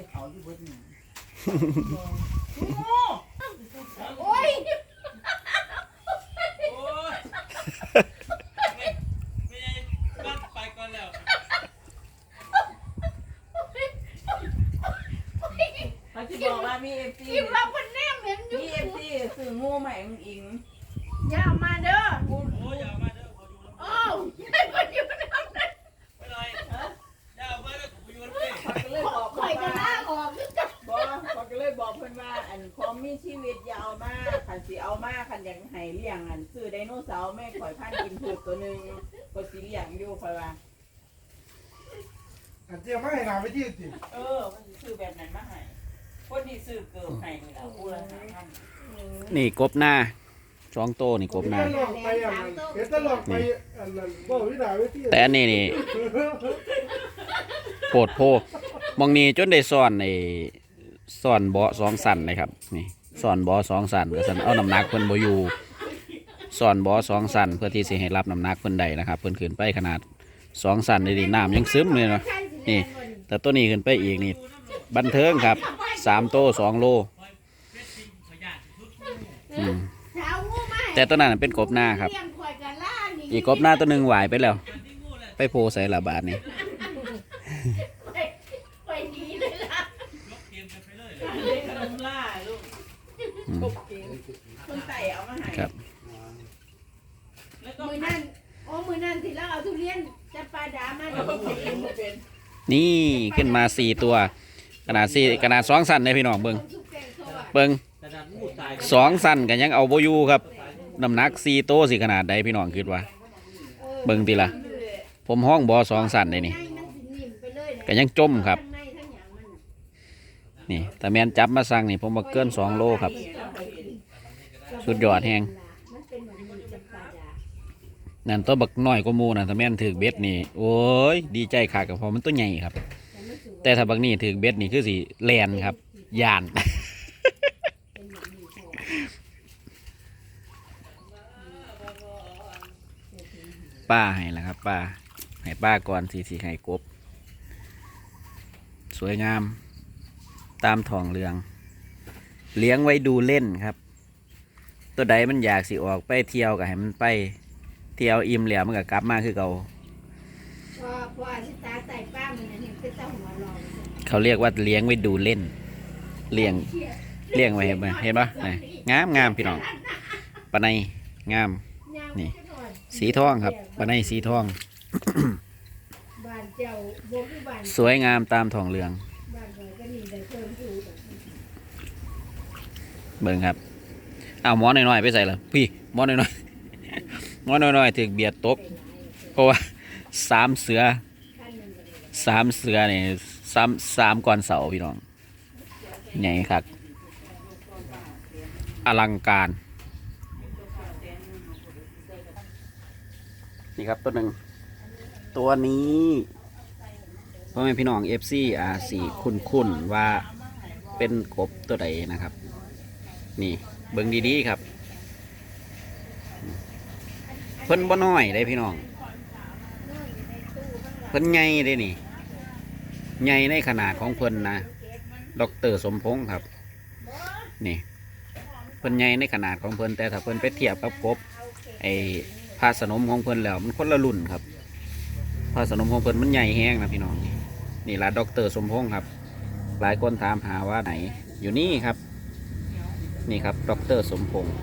จะเขาอยู่บนหนึ่งโอ้ยโอ้ยไม่ไม่ใช่บ้านไปก่อนแล้วเขาจะบอกว่ามีเอฟซีกินว่าคนแนมเห็นอยู่มีเอฟซีสื่องูใหม่อิงอิงอย่าเอามาเด้อ โอ้ยอย่ามา สีเอามากขันอยากให้เลี้ยงอันซื้อไดโนเสาร์แม่ข่อยพันกินผืดตัวหนึ่งก็สีเลี้ยงอยู่ข่อยว่า อันเจียไม่ให้นาไปที่ติเออมันสิซื้อแบบนั้นมาให้คนที่ซื้อเกิบให้นี่แหละผู้ละห้าพันนี่กบหน้าสองโตนี่กบหน้า เห็นตลอดไปอันนั้นเห็นตลอดไปอันนั้นบอกวิดาไปที่แต่อันนี้นี่โปดโพมองนี้จนได้ซ่อนไอ้ซ่อนเบาะสองสันเลยครับ นี่ ซ่อนบาะสองสันก็สันเอาน้ำหนักเพิ่นบอยู่ซ่อนบาะสองสันเพื่อที่สิให้รับน้ำหนักเพิ่นได้นะครับเพิ่นขึ้นไปขนาดสองสันนี่ดิน้ำยังซึมเลยเนาะนี่แต่ตัวนี้ขึ้นไปอีกนี่บันเทิงครับสามโตสองโลแต่ตัวนั้นเป็นกบหน้าครับเลี้ยงข่อยก็ล่านี่อีกกบหน้าตัวหนึ่งหวายไปแล้ว ไปโพใส่ละบาทนี่ ไปไปหนีเลยล่ะ เตรียมกันไปเลย เล่นขนมล่าลูก อืม กบเก่งคนไต่เอามาให้ ครับแล้วก็มือนั่นโอ้มือนั่นที่เราเอาทุเรียนจะปลาดามาเอาเดี๋ยวไปกินบ่เป็นนี่ขึ้นมาสี่ตัว ขนาดสี่ขนาดสองสันเลยพี่น้องเบิงทุกแกงเขาอะเบิงกระดาษงูตายสองสันกันยังเอาโบอยูครับน้ำหนักสี่โตสิขนาดใดพี่น้องคิดว่า เบิ่งติล่ะ ผมห้องบอสองสันเลยนี่ ให้มันสินิ่มไปเลยนะก็ยังจมครับ ทั้งในทั้งหยังมันน่ะนี่แต่แมนจับมาสั่งนี่ผมมาเกินสองโลครับ สุดยอดแฮงนั่นตัวบักน้อยก็มูนะแต่แม่นถือเบ็ดนี่โอ้ยดีใจขาดกับพอมันตัวใหญ่ครับ แต่ถ้าบักนี่ถือเบ็ดนี่คือสิแลนครับยานป้าให้แล้วครับป้าให้ป้าก่อนสีสีให้กบ สวยงาม ตามทองเรือง เลี้ยงไว้ดูเล่นครับ ตัวใดมันอยากสิออกไปเที่ยวก็ให้มันไปเที่ยวอิ่มแล้วมันก็กลับมาคือเก่าพอพอสิตาใส่ป้ามันนั่นเห็นเป็นตาหัวเรองเขาเรียกว่าเลี้ยงไว้ดูเล่น เลี้ยงเลี้ยงไว้เห็นไหมเห็นปะนี่งามงามพี่น้องปลาในงาม นี่ สีทองครับปลาในสีทองบ้านเจ้าโบคือบ้านสวยงามตามทองเรืองบ้านข่อยก็นี่ได้เพิ่มอยู่แบบนี้เบิ่งครับ เอาหมอน้อยๆไปใส่ละพี่หมอน้อยๆหมอน้อยๆถึกเบียดตกเพราะว่าสามเสือสามเสือเนี่ยสามสามก้อนเสาพี่น้องใหญ่ครับอลังการ นี่ครับตัวหนึ่งตัวนี้พ่อแม่พี่น้องเอฟซีอาสีคุ้นๆว่าเป็นกบตัวใดนะครับ นี่ เบิ่งดีๆครับ เพิ่นบ่น้อยได้พี่น้อง เพิ่นใหญ่เด้นี่ ใหญ่ในขนาดของเพิ่นนะดอกเตอรสมพงษ์ครับ นี่ เพิ่นใหญ่ในขนาดของเพิ่นแต่ถ้าเพิ่นไปเทียบกับกบไอ้ผ้าสนมของเพิ่นแล้ว มันคนละรุ่นครับผ้าสนมของเพิ่นมันใหญ่แห้งนะพี่น้อง นี่ละดอกเตอรสมพงษ์ครับ หลายคนถามหาว่าไหน อยู่นี่ครับ นี่ครับดอกเตอรสมพงษ์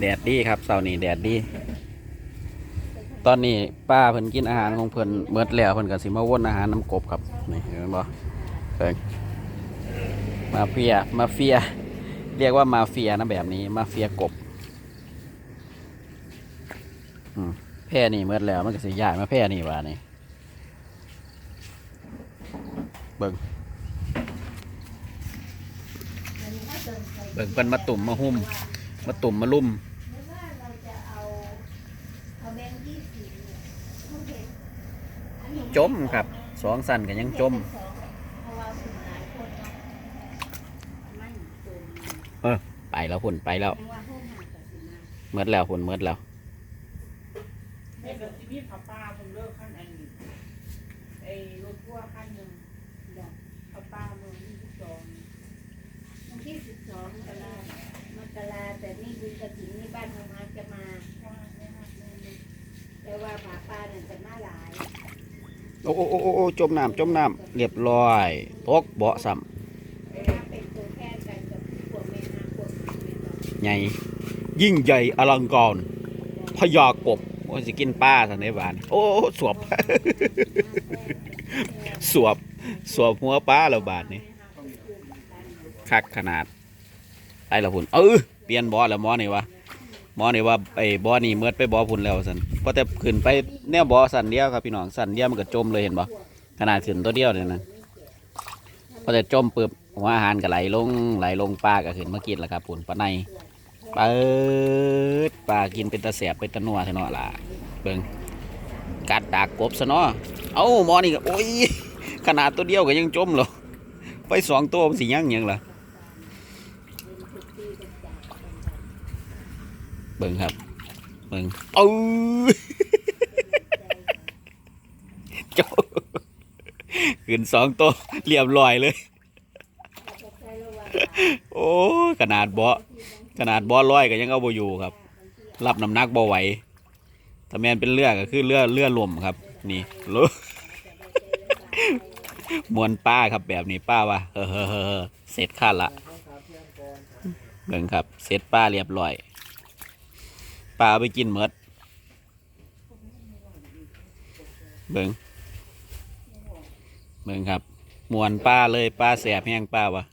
แดดดีครับเสาร์นี้แดดดี ตอนนี้ป้าเพิ่นกินอาหารของเพิ่นเมื่อแล้วเพิ่นก็สิมาวนอาหารน้ำกบครับนี่เห็นบ่เพิ่นมาเฟียมาเฟีย เรียกว่ามาเฟียนะแบบนี้มาเฟียกบ แพร่นี่เมื่อแล้วมันก็สิยายมาแพร่นี่ว่านี่เบิ่งเบิ่งเพิ่นมาตุ่มมาหุ่มมาตุ่มมาลุ่มจมครับสองสันกันยังจมเออไปแล้วหุ่นไปแล้วจังว่อสิมาเมดแล้วหุ่นเมดแล้ว แม่ก็สิมีขับป้าผมเลิกขั้นอันนี้ไอ้รถพ่วงขั้นหนึ่งบอกขับป้าเมืองที่สิบสองวันที่สิบสองมกรามกราแต่นี่บุญกระถิ่นนี่บ้านโฮมาจะมา แต่ว่าหมาป่าเนี่ยจะมาหลายโอ้โอ้โอ้โอ้จมน้ำจมน้ำเรียบร้อยตกเบาะซ้เวลาเป็นตัวแทนกันกับพวกแม่นาพวกแม่ดอกำใหญ่ยิ่งใหญ่อลังการพญากบ อ้สิกินป้าสันในบ้าน โอ้สวบ สวบ สวบหัวป้าแล้วบาทนี่คักขนาดไอ้ละพุ่นเออเปลี่ยนบอแล้วมอนี่วะมอนี่ว่าไอ้บอนี่เมื่อไปบอพุ่นแล้วสันพอแต่ขึ้นไปแนวบอสันเดียวครับพี่น้องสันเดียวมันก็จมเลยเห็นบ่ขนาดขึ้นตัวเดียวเนี่ยนะพอแต่จมปึ๊บหัวอาหารก็ไหลลงไหลลงปลาก็ขึ้นมากินแล้วครับพุ่นปลาใน เปิดปลากินเป็นตะแสบเป็นตะนัวเท่านั้นล่ะเบิ่งกัดดากกบซะเนาะเอ้ามอนี่ก็โอ้ยขนาดตัวเดียวก็ยังจมเหรอไปสองตัวมันสิยังยังล่ะเบิ่งครับเบิ่งเอ้ยโจขึ้นสองตัวเรียบร้อยเลย โอ้ขนาดเบาะ ขนาดบาะร้อยก็ยังเอาบอยู่ครับ รับน้ำหนักบ่ไหวถ้าแมนเป็นเรือก็คือเรือเรือลมครับ นี่รือมวนป้าครับแบบนี้ป้าว่าเฮ้อเฮ้อเฮ้อเฮ้อเสร็จขั้นละเบิ่งครับ เสร็จป้าเรียบร้อยป้าเอาไปกินเมดเบิ่งเบิ่งครับมวนป้าเลยป้าแสบแห้งป้าวะ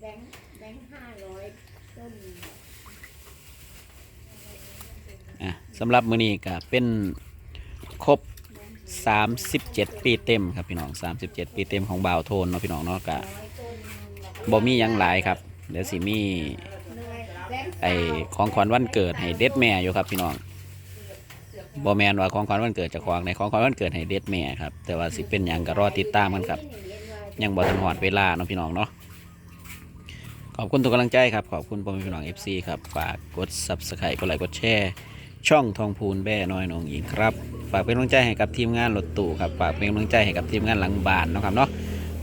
แบงค์แบงค์ห้าร้อยต้น อะ สำหรับมือนี้ก็เป็นครบ 37 ปีเต็มครับพี่น้อง 37 ปีเต็มของบ่าวโทนเนาะพี่น้องเนาะก็บ่มีหยังหลายครับเดี๋ยวสิมีเหนื่อยแบงค์ไอของขวัญวันเกิดให้เด็ดแม่อยู่ครับพี่น้องบอแมนว่าของขวัญวันเกิดจะของในของขวัญวันเกิดให้เด็ดแม่ครับแต่ว่าสิเป็นหยังก็รอติดตามกันครับ ยังบ่ทันหอดเวลาเนาะพี่น้องเนาะขอบคุณทุกกำลังใจครับ ขอบคุณพ่อแม่พี่น้อง FC ครับฝากกด Subscribe กดไลค์กดแชร์ ช่องทองพูนแบ่น้อยนองหญิงครับ ฝากเป็นกำลังใจให้กับทีมงานรถตู้ครับ ฝากเป็นกำลังใจให้กับทีมงานหลังบ้านนะครับเนาะ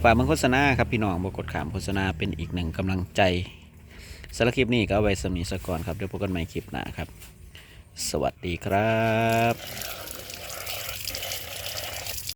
ฝากมืองโฆษณาครับพี่น้องบกดขามโฆษณาเป็นอีกหนึ่งกำลังใจสารคลิปนี้ก็เอาไว้สำนีสก่อนครับเดี๋ยวพบกันใหม่คลิปหน้าครับ สวัสดีครับ